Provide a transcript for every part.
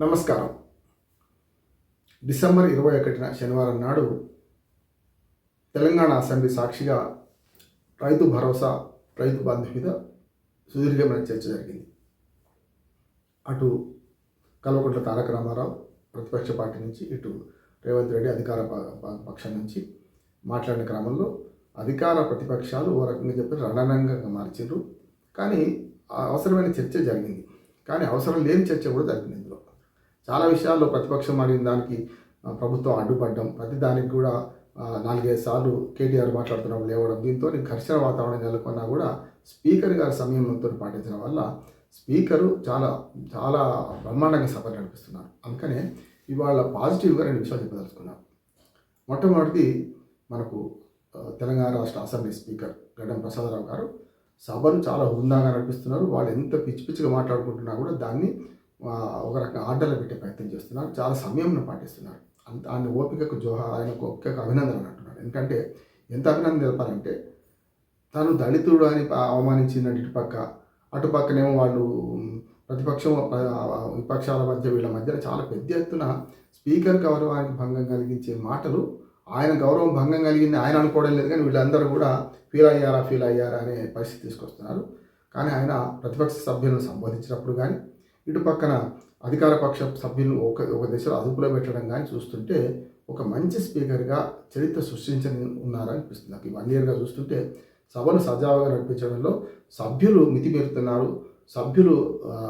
నమస్కారం. డిసెంబర్ ఇరవై ఒకటిన శనివారం నాడు తెలంగాణ అసెంబ్లీ సాక్షిగా రైతు భరోసా రైతు బంధు మీద సుదీర్ఘమైన చర్చ జరిగింది. అటు కల్వకుంట్ల తారక రామారావు ప్రతిపక్ష పార్టీ నుంచి ఇటు రేవంత్ రెడ్డి అధికార పక్షం నుంచి మాట్లాడిన క్రమంలో అధికార ప్రతిపక్షాలు ఓ రకంగా చెప్పి రణరంగంగా మార్చారు కానీ ఆ అవసరమైన చర్చ జరిగింది. కానీ అవసరం లేని చర్చ కూడా జరిగింది ఇందులో. చాలా విషయాల్లో ప్రతిపక్షం అడిగిన దానికి ప్రభుత్వం అడ్డుపడడం. ప్రతి దానికి కూడా నాలుగైదు సార్లు కేటీఆర్ మాట్లాడుతున్నప్పుడు లేవడం. దీంతో ఘర్షణ వాతావరణం నెలకొన్నా కూడా స్పీకర్ గారి సమయంతో పాటించడం వల్ల స్పీకరు చాలా చాలా బ్రహ్మాండంగా సభ నడిపిస్తున్నారు. అందుకనే ఇవాళ పాజిటివ్గా రెండు విషయాలు చెప్పదలుచుకున్నాను. మొట్టమొదటిది మనకు తెలంగాణ రాష్ట్ర అసెంబ్లీ స్పీకర్ గడ్డం ప్రసాదరావు గారు సభను చాలా హుందాగా నడిపిస్తున్నారు. వాళ్ళు ఎంత పిచ్చి పిచ్చిగా మాట్లాడుకుంటున్నా కూడా దాన్ని ఒక రకంగా ఆర్డర్లో పెట్టే ప్రయత్నం చేస్తున్నారు. చాలా సమయంను పాటిస్తున్నారు. అంత ఆయన ఓపికకు జోహా ఆయనకు ఓపికకు అభినందనలు అంటున్నారు. ఎందుకంటే ఎంత అభినందన తెలపాలంటే తను దళితుడు అని ప- అవమానించిన ఇటుపక్క అటుపక్కనేమో వాళ్ళు ప్రతిపక్షం విపక్షాల మధ్య వీళ్ళ మధ్య చాలా పెద్ద ఎత్తున స్పీకర్ గౌరవానికి భంగం కలిగించే మాటలు ఆయన గౌరవం భంగం కలిగింది ఆయన అనుకోవడం లేదు కానీ వీళ్ళందరూ కూడా ఫీల్ అయ్యారా ఫీల్ అయ్యారా అనే పరిస్థితి తీసుకొస్తున్నారు. కానీ ఆయన ప్రతిపక్ష సభ్యులను సంబోధించినప్పుడు కానీ ఇటు పక్కన అధికార పక్ష సభ్యులను ఒక ఒక దిశలో అదుపులో పెట్టడం కానీ చూస్తుంటే ఒక మంచి స్పీకర్గా చరిత్ర సృష్టించని ఉన్నారనిపిస్తుంది. నాకు వన్ ఇయర్గా చూస్తుంటే సభను సజావుగా నడిపించడంలో సభ్యులు మితిమీరుతున్నారు సభ్యులు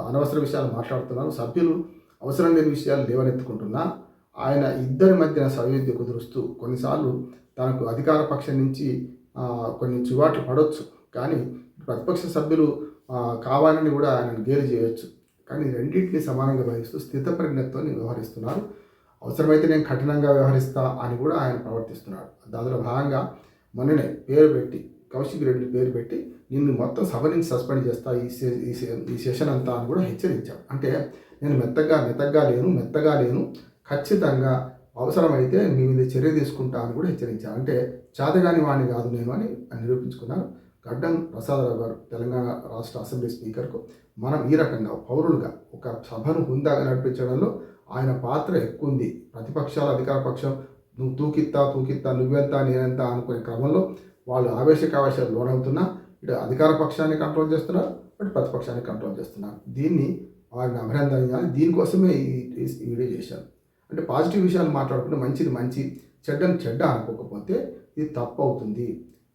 అనవసర విషయాలు మాట్లాడుతున్నారు సభ్యులు అవసరం లేని విషయాలు లేవనెత్తుకుంటున్నా ఆయన ఇద్దరి మధ్యన సవ్యత కుదురుస్తూ కొన్నిసార్లు తనకు అధికార పక్షం నుంచి కొన్ని చువాట్లు పడవచ్చు కానీ ప్రతిపక్ష సభ్యులు కావాలని కూడా ఆయన గేలు చేయవచ్చు కానీ రెండింటిని సమానంగా భావిస్తూ స్థితప్రజ్ఞతో వ్యవహరిస్తున్నారు. అవసరమైతే నేను కఠినంగా వ్యవహరిస్తా అని కూడా ఆయన ప్రవర్తిస్తున్నాడు దానిలో భాగంగా మొన్ననే పేరు పెట్టి కౌశిక్ రెడ్డి పేరు పెట్టి నిన్ను మొత్తం సభ నుంచి సస్పెండ్ చేస్తా ఈ సే- ఈ ఈ సెషన్ అంతా అని కూడా హెచ్చరించాడు అంటే నేను మెత్తగా మెత్తగా లేను మెత్తగా లేను ఖచ్చితంగా అవసరమైతే మీ మీద చర్య తీసుకుంటా అని కూడా హెచ్చరించారు అంటే చేతగాని వాడిని కాదు నేను అని ఆయన నిరూపించుకున్నారు. గడ్డం ప్రసాదరావు గారు తెలంగాణ రాష్ట్ర అసెంబ్లీ స్పీకర్కు మనం ఈ రకంగా పౌరులుగా ఒక సభను హుందాగా నడిపించడంలో ఆయన పాత్ర ఎక్కువ ఉంది. ప్రతిపక్షాల అధికార పక్షం నువ్వు తూకిత్తా తూకిత్తా నువ్వెంత నేనెంత అనుకునే క్రమంలో వాళ్ళు ఆవేశకావేశాలు లోనవుతున్నా ఇటు అధికార పక్షాన్ని కంట్రోల్ చేస్తున్నారు అటు ప్రతిపక్షాన్ని కంట్రోల్ చేస్తున్నారు. దీన్ని వారిని అభినందనించాలి దీనికోసమే ఈ ఈ వీడియో చేశాను. అంటే పాజిటివ్ విషయాలు మాట్లాడుకుంటే మంచిది మంచి చెడ్డని చెడ్డ అనుకోకపోతే ఇది తప్పు అవుతుంది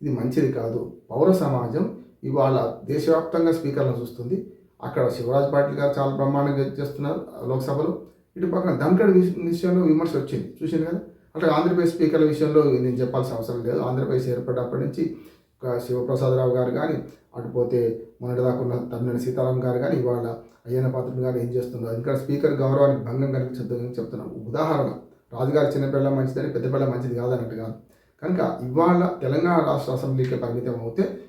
ఇది మంచిది కాదు. పౌర సమాజం ఇవాళ దేశవ్యాప్తంగా స్పీకర్లను చూస్తుంది. అక్కడ శివరాజ్ పాటిల్ గారు చాలా బ్రహ్మాండంగా చేస్తున్నారు లోక్సభలో. ఇటు పక్కన ధన్కడ్ విష- విషయంలో విమర్శ వచ్చింది. చూసింది కదా? అట్లా ఆంధ్రప్రదేశ్ స్పీకర్ల విషయంలో నేను చెప్పాల్సిన అవసరం లేదు. ఆంధ్రప్రదేశ్ ఏర్పడినప్పటి నుంచి ఒక శివప్రసాదరావు గారు కానీ అటుపోతే మొన్నటిదాకా ఉన్న తమ్మినేని సీతారాం గారు కానీ ఇవాళ అయ్యన్న పాత్రుడు గారు ఏం చేస్తున్నారు? ఇంకా స్పీకర్ గౌరవానికి భంగం కలిగించొద్దని చెప్తున్నాను ఉదాహరణ రాజుగారి చిన్నపిల్ల మంచిదని పెద్దపిల్ల మంచిది కాదన్నట్టు కాదు. కనుక ఇవాళ తెలంగాణ రాష్ట్ర అసెంబ్లీకి పరిమితం అవుతే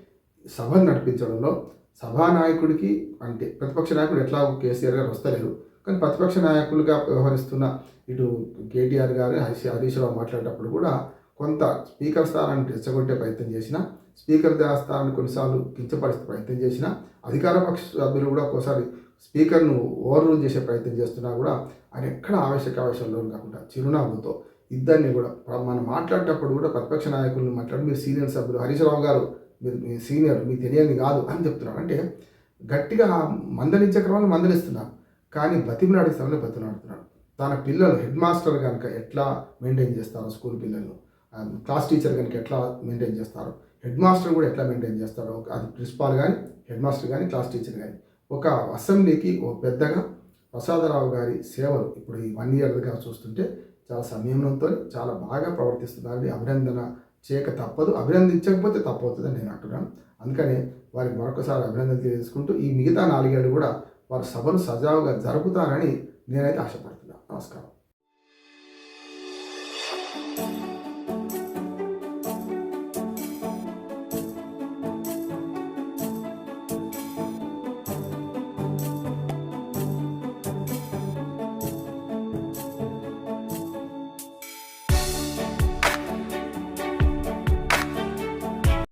సభను నడిపించడంలో సభానాయకుడికి అంటే ప్రతిపక్ష నాయకుడు ఎట్లా కేసీఆర్ గారు వస్తలేరు. కానీ ప్రతిపక్ష నాయకులుగా వ్యవహరిస్తున్న ఇటు కేటీఆర్ గారు హరీష్ హరీష్ రావు మాట్లాడేటప్పుడు కూడా కొంత స్పీకర్ స్థానాన్ని రెచ్చగొట్టే ప్రయత్నం చేసిన స్పీకర్ స్థానాన్ని కొన్నిసార్లు కించపరిచే ప్రయత్నం చేసిన అధికార పక్ష సభ్యులు కూడా ఒకసారి స్పీకర్ను ఓవర్ రూల్ చేసే ప్రయత్నం చేస్తున్నా కూడా ఆయన ఎక్కడ ఆవేశకావేశంలో కాకుండా చిరునవ్వుతో ఇద్దరిని కూడా మనం మాట్లాడేటప్పుడు కూడా ప్రతిపక్ష నాయకులను మాట్లాడి మీరు సీనియర్ సభ్యులు హరీష్ రావు గారు మీరు మీ సీనియర్ మీ తెలియని కాదు అని చెప్తున్నాడు అంటే గట్టిగా మందలించే క్రమంలో మందలిస్తున్నారు. కానీ బతిమలాడే సమయంలో బతిమలాడుతున్నాడు తన పిల్లలు హెడ్ మాస్టర్ కనుక ఎట్లా మెయింటైన్ చేస్తారు స్కూల్ పిల్లలను? క్లాస్ టీచర్ కనుక ఎట్లా మెయింటైన్ చేస్తారు? హెడ్ మాస్టర్ కూడా ఎట్లా మెయింటైన్ చేస్తారో? అది ప్రిన్సిపాల్ కానీ హెడ్ మాస్టర్ కానీ క్లాస్ టీచర్ కానీ ఒక అసెంబ్లీకి ఒక పెద్దగా ప్రసాదరావు గారి సేవలు ఇప్పుడు ఈ వన్ ఇయర్గా చూస్తుంటే చాలా సంయమనంతో చాలా బాగా ప్రవర్తిస్తున్నారని అభినందన చేయక తప్పదు అభినందించకపోతే తప్పవుతుందని నేను అంటున్నాను. అందుకని వారికి మరొకసారి అభినందన తెలియజేసుకుంటూ ఈ మిగతా నాలుగేళ్ళు కూడా వారు సభను సజావుగా జరుపుతారని నేనైతే ఆశపడుతున్నాను. నమస్కారం.